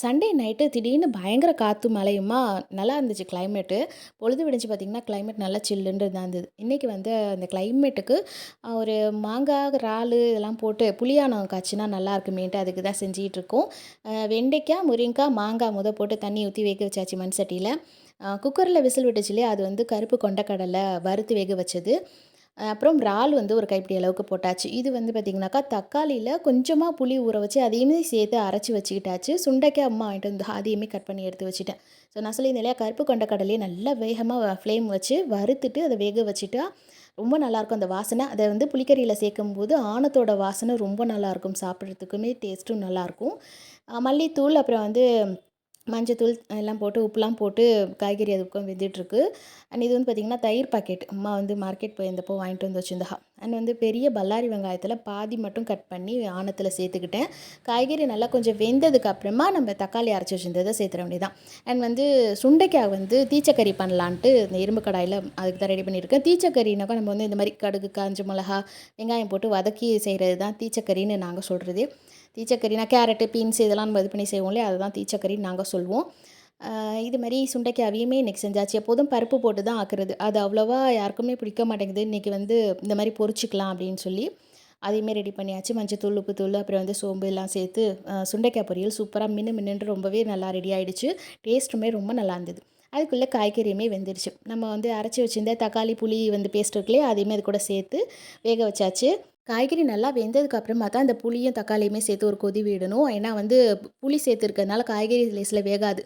Sunday night திடீர்னு பயங்கர காற்று மழையுமா? நல்லா இருந்துச்சு கிளைமேட்டு பொழுது விடிஞ்சு பார்த்திங்கன்னா கிளைமேட் நல்லா சில்லுன்னு தான் இருந்தது. இன்றைக்கி வந்து அந்த கிளைமேட்டுக்கு ஒரு மாங்காய் இறால் இதெல்லாம் போட்டு புளியானம் காய்ச்சினா நல்லா இருக்குமேன்ட்டு அதுக்கு தான் செஞ்சிகிட்ருக்கோம் வெண்டைக்காய் முருங்கைக்காய் மாங்காய் முத போட்டு தண்ணி ஊற்றி வேக வச்சாச்சு மண் சட்டியில் குக்கரில் விசில் விட்டுச்சு அது வந்து கருப்பு கொண்டக்கடலை வறுத்து வேக வச்சது. அப்புறம் இறால் வந்து ஒரு கைப்பிடி அளவுக்கு போட்டாச்சு. இது வந்து பார்த்திங்கனாக்கா தக்காளியில் கொஞ்சமாக புளி ஊற வச்சு அதையுமே சேர்த்து அரைச்சி வச்சுக்கிட்டாச்சு. சுண்டைக்காய் அம்மா வாங்கிட்டு வந்து அதையுமே கட் பண்ணி எடுத்து வச்சுட்டேன். ஸோ நான் சொல்லி இல்லையா கருப்பு கொண்ட கடலையை நல்லா வேகமாக ஃப்ளேம் வச்சு வறுத்துட்டு அதை வேக வச்சுட்டா ரொம்ப நல்லாயிருக்கும் அந்த வாசனை. அதை வந்து புளிக்கறியில் சேர்க்கும் போது ஆணத்தோட வாசனை ரொம்ப நல்லாயிருக்கும். சாப்பிட்றதுக்குமே டேஸ்ட்டும் நல்லாயிருக்கும். மல்லித்தூள் அப்புறம் வந்து மஞ்சத்தூள் எல்லாம் போட்டு உப்புலாம் போட்டு காய்கறி அதுக்கும் வெந்துட்டுருக்கு. அண்ட் இது வந்து பார்த்திங்கன்னா தயிர் பாக்கெட் அம்மா வந்து மார்க்கெட் போயிருந்தப்போ வாங்கிட்டு வந்து வச்சுருந்தா. அண்ட் வந்து பெரிய பல்லாரி வெங்காயத்தில் பாதி மட்டும் கட் பண்ணி ஆணத்தில் சேர்த்துக்கிட்டேன். காய்கறி நல்லா கொஞ்சம் வெந்ததுக்கு அப்புறமா நம்ம தக்காளி அரைச்சி வச்சுருந்ததை சேர்த்துற வேண்டியதான் அண்ட் வந்து சுண்டைக்காய் வந்து தீச்சக்கறி பண்ணலான்ட்டு இந்த இரும்பு கடாயில் அதுக்கு தான் ரெடி பண்ணியிருக்கேன். தீச்சக்கறினாக்கா நம்ம வந்து இந்த மாதிரி கடுகு காஞ்ச மிளகா வெங்காயம் போட்டு வதக்கி செய்கிறது தான் தீச்சக்கறின்னு நாங்கள் சொல்கிறது தீச்சக்கறினா கேரட்டு பீன்ஸ் இதெல்லாம் நம்ம இது பண்ணி செய்வோம் இல்லையா அதுதான் தீச்சக்கறின்னு நாங்கள் சொல்லுவோம் இது மாதிரி சுண்டைக்காவையுமே இன்றைக்கி செஞ்சாச்சு. எப்போதும் பருப்பு போட்டு தான் ஆக்குறது. அது அவ்வளோவா யாருக்குமே பிடிக்க மாட்டேங்குது. இன்றைக்கி வந்து இந்த மாதிரி பொரிச்சிக்கலாம் அப்படின்னு சொல்லி அதையுமே ரெடி பண்ணியாச்சு. மஞ்சத்தூள் உப்புத்தூள் அப்புறம் வந்து சோம்பு எல்லாம் சேர்த்து சுண்டைக்காய் பொரியல் சூப்பராக மின்னு மின்னுன்று ரொம்பவே நல்லா ரெடி ஆகிடுச்சு டேஸ்ட்டுமே ரொம்ப நல்லா இருந்தது. அதுக்குள்ளே காய்கறியுமே வெந்துருச்சு. நம்ம வந்து அரைச்சி வச்சுருந்த தக்காளி புளி வந்து பேஸ்ட் இருக்குல்லையே அதையுமே அது கூட சேர்த்து வேக வச்சாச்சு. காய்கறி நல்லா வெந்ததுக்கு அப்புறமா தான் அந்த புளியும் தக்காளியுமே சேர்த்து ஒரு கொதி விடணும். ஏன்னா வந்து புளி சேர்த்துருக்கறதுனால காய்கறி லேஸில் வேகாது.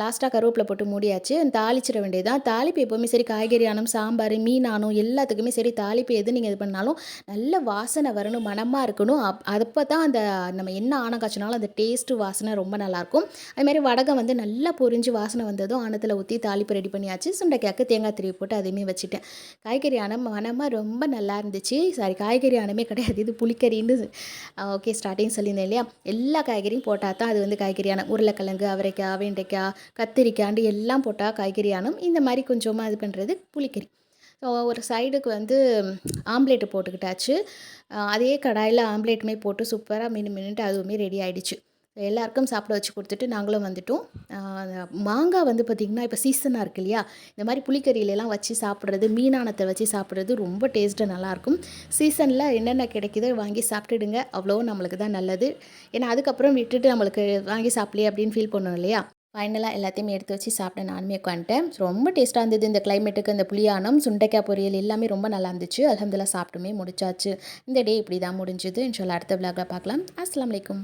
லாஸ்ட்டாக கருவேப்பிலை போட்டு மூடியாச்சு. தாளிச்சிட வேண்டியதுதான். தாளிப்பு எப்போவுமே சரி காய்கறி ஆனும் சாம்பார் மீன் ஆனும் எல்லாத்துக்குமே சரி தாளிப்பு எது நீங்கள் இது பண்ணாலும் நல்ல வாசனை வரணும் மணமாக இருக்கணும். அப் அப்போ தான் அந்த நம்ம என்ன ஆணம் காய்ச்சினாலும் அந்த டேஸ்ட்டு வாசனை ரொம்ப நல்லாயிருக்கும். அதுமாதிரி வடகம் வந்து நல்லா பொரிஞ்சு வாசனை வந்ததும் ஆனத்தில் ஊற்றி தாளிப்பு ரெடி பண்ணியாச்சு. சுண்டைக்காய்க்கு தேங்காய் திருவி போட்டு அதையுமே வச்சுட்டேன். காய்கறி ஆனம் மனமாக ரொம்ப நல்லா இருந்துச்சு. சாரி காய்கறி ஆனமே கிடையாது. இது புளிக்கறின்னு ஓகே ஸ்டார்டிங் சொல்லியிருந்தேன் இல்லையா? எல்லா காய்கறியும் போட்டால் தான் அது வந்து காய்கறியான உருளைக்கிழங்கு அவரைக்காய் வெண்டைக்காய் கத்திரிக்காண்டு எல்லாம் போட்டால் காய்கறியானம் இந்த மாதிரி கொஞ்சமாக இது பண்ணுறது புளிக்கறி. ஸோ ஒரு சைடுக்கு வந்து ஆம்லேட்டு போட்டுக்கிட்டாச்சு. அதே கடாயில் ஆம்லேட்டுமே போட்டு சூப்பராக மினு மின்னுட்டு அதுவுமே ரெடி ஆகிடுச்சு எல்லாருக்கும் சாப்பிட வச்சு கொடுத்துட்டு நாங்களும் வந்துட்டோம். மாங்காய் வந்து பார்த்திங்கன்னா இப்போ சீசனாக இருக்கு இல்லையா? இந்த மாதிரி புளிக்கறியிலலாம் வச்சு சாப்பிட்றது மீனானத்தை வச்சு சாப்பிட்றது ரொம்ப டேஸ்ட்டு நல்லாயிருக்கும் சீசனில் என்னென்ன கிடைக்குதோ வாங்கி சாப்பிட்டுடுங்க. அவ்வளோ நம்மளுக்கு தான் நல்லது. ஏன்னா அதுக்கப்புறம் விட்டுட்டு நம்மளுக்கு வாங்கி சாப்பிடலையே அப்படின்னு ஃபீல் பண்ணோம் இல்லையா? ஃபைனலாக எல்லாத்தையுமே எடுத்து வச்சு சாப்பிட நானுமே உட்காந்துட்டேன். ரொம்ப டேஸ்ட்டாக இருந்தது இந்த கிளைமேட்டுக்கு இந்த புளியானம் சுண்டைக்காய் பொரியல் எல்லாமே ரொம்ப நல்லா இருந்துச்சு. அலமதுல்லா சாப்பிட்டுமே முடிச்சாச்சு. இந்த டே இப்படி தான் முடிஞ்சுது. இன்ஷால்லா அடுத்த விழாவில் பார்க்கலாம். அஸ்லாம் அலைக்கும்.